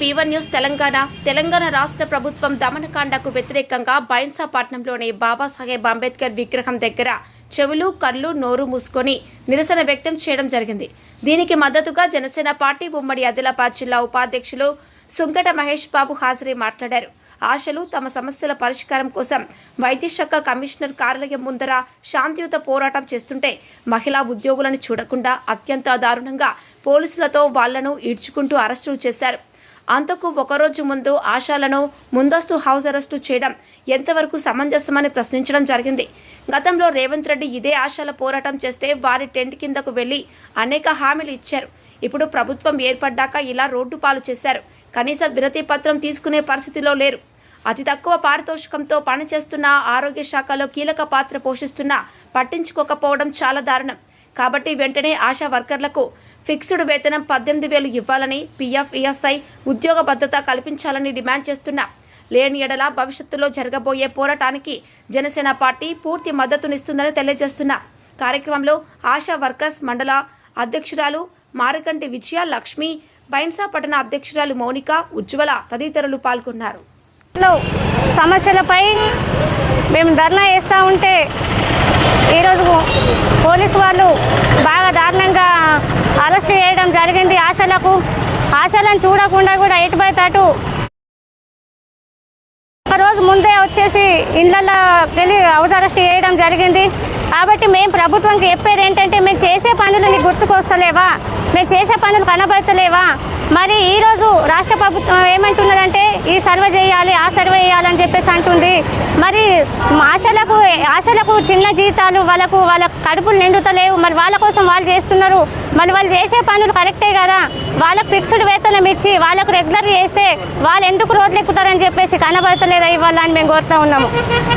బీవన్ news Telangana. Telangana రాష్ట్ర ప్రభుత్వం దమనకాండకు వ్యతిరేకంగా బైన్సాపట్నంలోని బాబాసాహెబ్ అంబేద్కర్ విగ్రహం దగ్గర చెవులు కళ్ళు నోరు మూసుకొని నిరసన వ్యక్తం చేయడం జరిగింది. దీనికి మద్దతుగా జనసేన పార్టీ ఉమ్మడి ఆదిలాబాద్ జిల్లా ఉపాధ్యక్షులు సుంకట మహేష్ బాబు హాజరై మాట్లాడారు. ఆశలు తమ సమస్యల పరిష్కారం కోసం వైద్యశాఖ కమిషనర్ కార్యాలయం ముందర శాంతియుత పోరాటం చేస్తుంటే మహిళా ఉద్యోగులను చూడకుండా అత్యంత దారుణంగా పోలీసులతో వాళ్ళను ఈడ్చుకుంటూ అరెస్టులు చేశారు. అంతకు ఒకరోజు ముందు ఆశాలను ముందస్తు హౌస్ అరెస్టు చేయడం ఎంతవరకు సమంజసమని ప్రశ్నించడం జరిగింది. గతంలో రేవంత్ రెడ్డి ఇదే ఆశాల పోరాటం చేస్తే వారి టెంట్ కిందకు వెళ్ళి అనేక హామీలు ఇచ్చారు. ఇప్పుడు ప్రభుత్వం ఏర్పడ్డాక ఇలా రోడ్డు పాలు చేశారు. కనీసం వినతి పత్రం తీసుకునే పరిస్థితిలో లేరు. అతి తక్కువ పారితోషికంతో పనిచేస్తున్న ఆరోగ్య శాఖలో కీలక పాత్ర పోషిస్తున్నా పట్టించుకోకపోవడం చాలా దారుణం. కాబట్టి వెంటనే ఆశా వర్కర్లకు ఫిక్స్డ్ వేతనం పద్దెనిమిది వేలు ఇవ్వాలని పీఎఫ్ ఈఎస్ఐ ఉద్యోగ భద్రత కల్పించాలని డిమాండ్ చేస్తున్నా లేని ఎడల భవిష్యత్తులో జరగబోయే పోరాటానికి జనసేన పార్టీ పూర్తి మద్దతునిస్తుందని తెలియజేస్తున్నా కార్యక్రమంలో ఆశా వర్కర్స్ మండల అధ్యక్షురాలు మారకంటి విజయ లక్ష్మి బైన్సా పట్టణ అధ్యక్షురాలు మౌనిక ఉజ్వల తదితరులు పాల్గొన్నారు. సమస్యలపై మేము ధర్నా చేస్తూ ఉంటే ఈరోజు పోలీసు వాళ్ళు బాగా దారుణంగా అరెస్ట్ చేయడం జరిగింది. ఆశలకు ఆశలను చూడకుండా కూడా ఎయిట్ బై అటు ఒక రోజు ముందే వచ్చేసి ఇండ్లలో వెళ్ళి హౌస్ అరెస్ట్ చేయడం జరిగింది. కాబట్టి మేము ప్రభుత్వంకి చెప్పేది ఏంటంటే మేము చేసే పనులు నీకు గుర్తుకొస్తలేవా? మేము చేసే పనులు కనబడతలేవా? మరి ఈరోజు రాష్ట్ర ప్రభుత్వం ఏమంటున్నదంటే ఈ సర్వే చేయాలి ఆ సర్వే చేయాలని చెప్పేసి అంటుంది. మరి ఆశలకు ఆశలకు చిన్న జీతాలు వాళ్ళకు వాళ్ళ కడుపులు నిండుతలేవు. మరి వాళ్ళ కోసం వాళ్ళు చేస్తున్నారు. మరి వాళ్ళు చేసే పనులు కరెక్టే కదా. వాళ్ళకు ఫిక్స్డ్ వేతనం ఇచ్చి వాళ్ళకు రెగ్యులర్ చేస్తే వాళ్ళు ఎందుకు రోడ్లు ఎక్కుతారని చెప్పేసి కనబడతలేదా ఇవ్వాలని మేము కోరుతూ ఉన్నాము.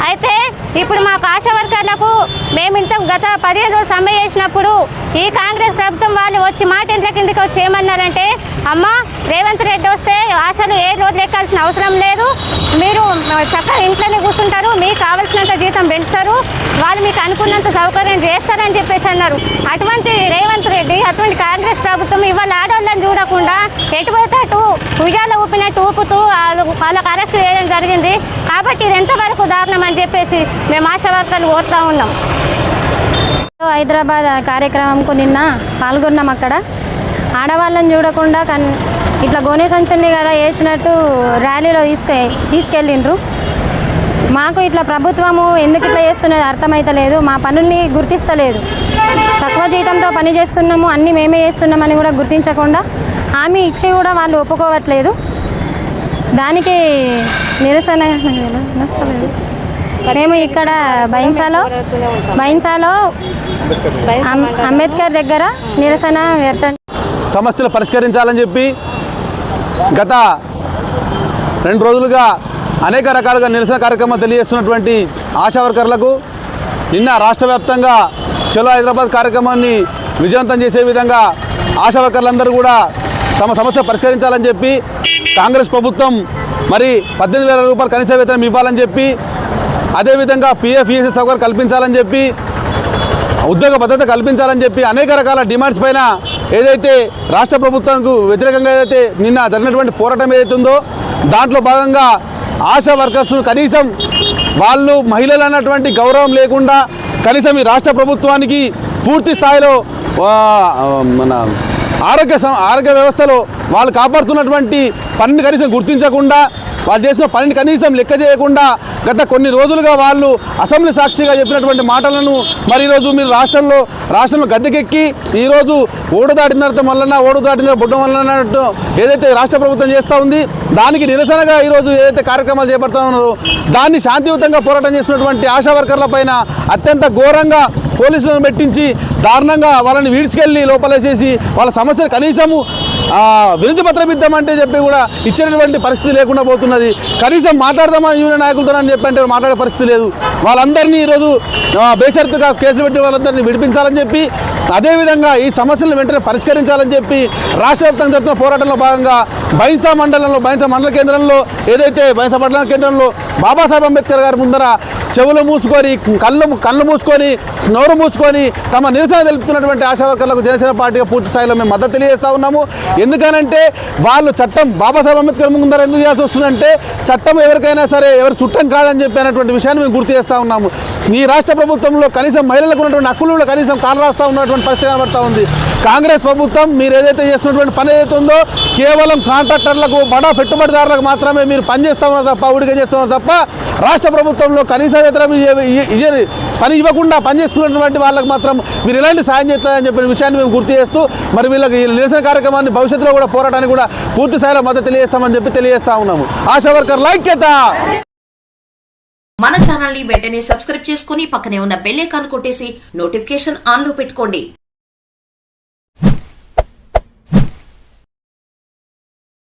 అయితే ఇప్పుడు మా ఆశా వర్కర్లకు మేము ఇంత గత పదిహేను రోజులు సమ్మె చేసినప్పుడు ఈ కాంగ్రెస్ ప్రభుత్వం వాళ్ళు వచ్చి మా టెంట్ల కిందకి వచ్చి ఏమన్నారంటే అమ్మ రేవంత్ రెడ్డి వస్తే ఆశలు ఏ రోడ్లు ఎక్కాల్సిన అవసరం లేదు. మీరు చక్కగా ఇంట్లోనే కూర్చుంటారు. మీకు కావాల్సినంత జీతం పెంచుతారు. వాళ్ళు మీకు అనుకున్నంత సౌకర్యం చేస్తారని చెప్పేసి అన్నారు. అటువంటి రేవంత్ రెడ్డి అటువంటి కాంగ్రెస్ ప్రభుత్వం ఇవాళ ఆడవాళ్ళని చూడకుండా ఎటుపోతే అటు ఉయ్యాల ఊపినట్టు ఊపుతూ వాళ్ళు- వాళ్ళకు అరెస్ట్ చేయడం జరిగింది. కాబట్టి ఇది ఎంతవరకు దారుణం అని చెప్పేసి మేము ఆశా కోరుతూ ఉన్నాం. హైదరాబాద్ కార్యక్రమంకు నిన్న పాల్గొన్నాం అక్కడ. ఆడవాళ్ళని చూడకుండా కన్ ఇట్లా గోనె సంచుల్ని కదా వేసినట్టు ర్యాలీలో తీసుకె తీసుకెళ్ళిండ్రు. మాకు ఇట్లా ప్రభుత్వము ఎందుకు ఇట్లా చేస్తున్నది అర్థమైతలేదు. మా పనుల్ని గుర్తిస్తలేదు. తక్కువ జీతంతో పని చేస్తున్నాము అన్నీ మేమే చేస్తున్నామని కూడా గుర్తించకుండా హామీ ఇచ్చి కూడా వాళ్ళు ఒప్పుకోవట్లేదు. దానికి నిరసన నష్టలేదు మేము ఇక్కడ బైన్సాలో బైన్సాలో అంబేద్కర్ దగ్గర నిరసన వ్యర్థం సమస్యలు పరిష్కరించాలని చెప్పి గత రెండు రోజులుగా అనేక రకాలుగా నిరసన కార్యక్రమాలు తెలియజేస్తున్నటువంటి ఆశా వర్కర్లకు నిన్న రాష్ట్ర వ్యాప్తంగా చలో హైదరాబాద్ కార్యక్రమాన్ని విజయవంతం చేసే విధంగా ఆశా వర్కర్లందరూ కూడా తమ సమస్య పరిష్కరించాలని చెప్పి కాంగ్రెస్ ప్రభుత్వం మరి పద్దెనిమిది వేల రూపాయలు కనీస వేతనం ఇవ్వాలని చెప్పి అదేవిధంగా పిఎఫ్ ఈఎస్ఎస్ సౌకర్యం కల్పించాలని చెప్పి ఉద్యోగ భద్రత కల్పించాలని చెప్పి అనేక రకాల డిమాండ్స్ పైన ఏదైతే రాష్ట్ర ప్రభుత్వానికి వ్యతిరేకంగా ఏదైతే నిన్న జరిగినటువంటి పోరాటం ఏదైతే ఉందో దాంట్లో భాగంగా ఆశా వర్కర్స్ కనీసం వాళ్ళు మహిళలు అన్నటువంటి గౌరవం లేకుండా కనీసం ఈ రాష్ట్ర ప్రభుత్వానికి పూర్తి స్థాయిలో మన ఆరోగ్య సం- ఆరోగ్య వ్యవస్థలో వాళ్ళు కాపాడుతున్నటువంటి పనిని కనీసం గుర్తించకుండా వాళ్ళు చేసిన పనిని కనీసం లెక్క చేయకుండా గత కొన్ని రోజులుగా వాళ్ళు అసెంబ్లీ సాక్షిగా చెప్పినటువంటి మాటలను మరి ఈరోజు మీరు రాష్ట్రంలో రాష్ట్రంలో గద్దెకెక్కి ఈరోజు ఓడు దాటిన వలన ఓడు దాటిన బుడ్డం వలన ఏదైతే రాష్ట్ర ప్రభుత్వం చేస్తూ ఉంది దానికి నిరసనగా ఈరోజు ఏదైతే కార్యక్రమాలు చేపడతా ఉన్నారో దాన్ని శాంతియుతంగా పోరాటం చేసినటువంటి ఆశా వర్కర్ల పైన అత్యంత ఘోరంగా పోలీసులను పెట్టించి దారుణంగా వాళ్ళని వీడ్చుకెళ్ళి లోపలేసేసి వాళ్ళ సమస్యలు కనీసము వినతి పత్రం ఇద్దామంటే చెప్పి కూడా ఇచ్చేటటువంటి పరిస్థితి లేకుండా పోతున్నది. కనీసం మాట్లాడదామని యూనియన్ నాయకులతో అని చెప్పి అంటే మాట్లాడే పరిస్థితి లేదు. వాళ్ళందరినీ ఈరోజు ఆ, బేషరతుగా కేసులు పెట్టి వాళ్ళందరినీ విడిపించాలని చెప్పి అదేవిధంగా ఈ సమస్యలను వెంటనే పరిష్కరించాలని చెప్పి రాష్ట్ర వ్యాప్తంగా జరుగుతున్న పోరాటంలో భాగంగా బైన్సా మండలంలో బైన్సా మండల కేంద్రంలో ఏదైతే బైన్సా మండల కేంద్రంలో బాబాసాహెబ్ అంబేద్కర్ గారి ముందర చెవులు మూసుకొని కళ్ళు కళ్ళు మూసుకొని నోరు మూసుకొని తమ నిరసన తెలుపుతున్నటువంటి ఆశా వర్కర్లకు జనసేన పార్టీగా పూర్తి స్థాయిలో మేము మద్దతు తెలియజేస్తా ఉన్నాము. ఎందుకనంటే వాళ్ళు చట్టం బాబాసాహెబ్ అంబేద్కర్ ముందర ఎందుకు చేయాల్సి వస్తుందంటే చట్టం ఎవరికైనా సరే ఎవరు చుట్టం కాదని చెప్పి అనేటువంటి విషయాన్ని మేము గుర్తు చేస్తూ ఉన్నాము. ఈ రాష్ట్ర ప్రభుత్వంలో కనీసం మహిళలకు ఉన్నటువంటి హక్కులు కనీసం కాలు రాస్తా ఉన్నటువంటి పరిస్థితి కనబడతా ఉంది. కాంగ్రెస్ ప్రభుత్వం మీరు ఏదైతే చేస్తున్నటువంటి పని ఏదైతే ఉందో కేవలం కాంట్రాక్టర్లకు బడా పెట్టుబడిదారులకు మాత్రమే మీరు పని తప్ప ఉడిక చేస్తున్నారు తప్ప రాష్ట్ర ప్రభుత్వంలో కనీస వేతనం పని ఇవ్వకుండా పనిచేస్తున్నటువంటి వాళ్ళకు వాళ్ళకి మాత్రం మీరు ఎలాంటి సాయం చేస్తారని చెప్పిన విషయాన్ని మేము గుర్తు చేస్తూ మరి వీళ్ళకి ఈ నిరసన కార్యక్రమాన్ని భవిష్యత్తులో కూడా పోరాటానికి కూడా పూర్తి స్థాయిలో మద్దతు తెలియజేస్తామని చెప్పి తెలియజేస్తా ఉన్నాము. ఆశా వర్కర్ లైక్యత మన ఛానల్ని వెంటనే సబ్స్క్రైబ్ చేసుకుని పక్కనే ఉన్న బెల్ ఐకాన్ కొట్టేసి నోటిఫికేషన్ ఆన్లో పెట్టుకోండి.